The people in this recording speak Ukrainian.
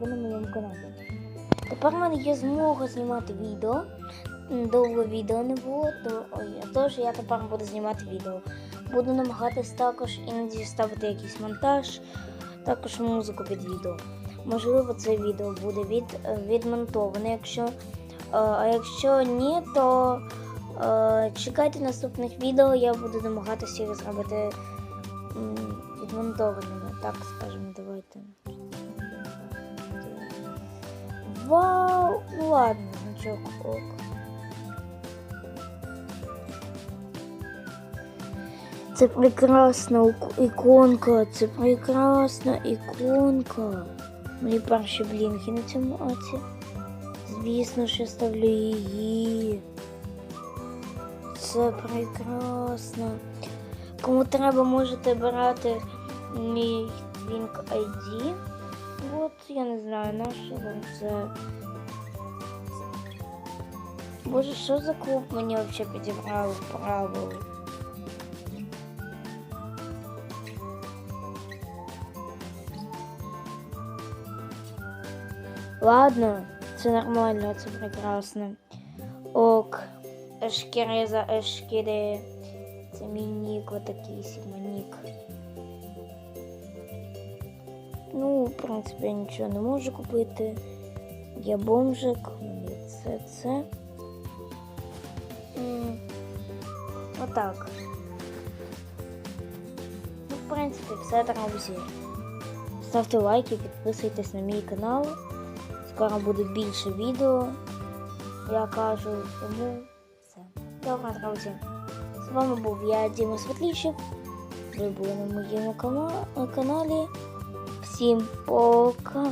ви на моєму каналі. Тепер в мене є змога знімати відео. Довго відео не було, тож я тепер буду знімати відео. Буду намагатись також іноді ставити якийсь монтаж, також музику під відео. Можливо, це відео буде від, відмонтоване. Якщо, е, а якщо ні, то е, чекайте наступних відео, я буду намагатися їх зробити відмонтованими. Так, скажемо, давайте. Вау! Ну ладно, нічого ок. Це прекрасна іконка, це прекрасна іконка. Мої перші блінки на цьому оці. Звісно, що ставлю її. Це прекрасно. Кому треба, можете брати мій Link ID. От, я не знаю, на що вам це. Боже, що за клуб мені взагалі підібрали правила? Ладно, це нормально, це прекрасно. Ок, ешкереза, ешкере. Це мій нік, отакий сіма нік. Ну, в принципі, я нічого не можу купити. Я бомжик, це це. Отак. Ну, в принципі, все друзі. Ставте лайки, підписуйтесь на мій канал. Скоро буде більше відео. Я кажу, тому все. Добре, друзі. З вами був я, Діма Світлішев. Ви були на моєму каналі. Всім пока!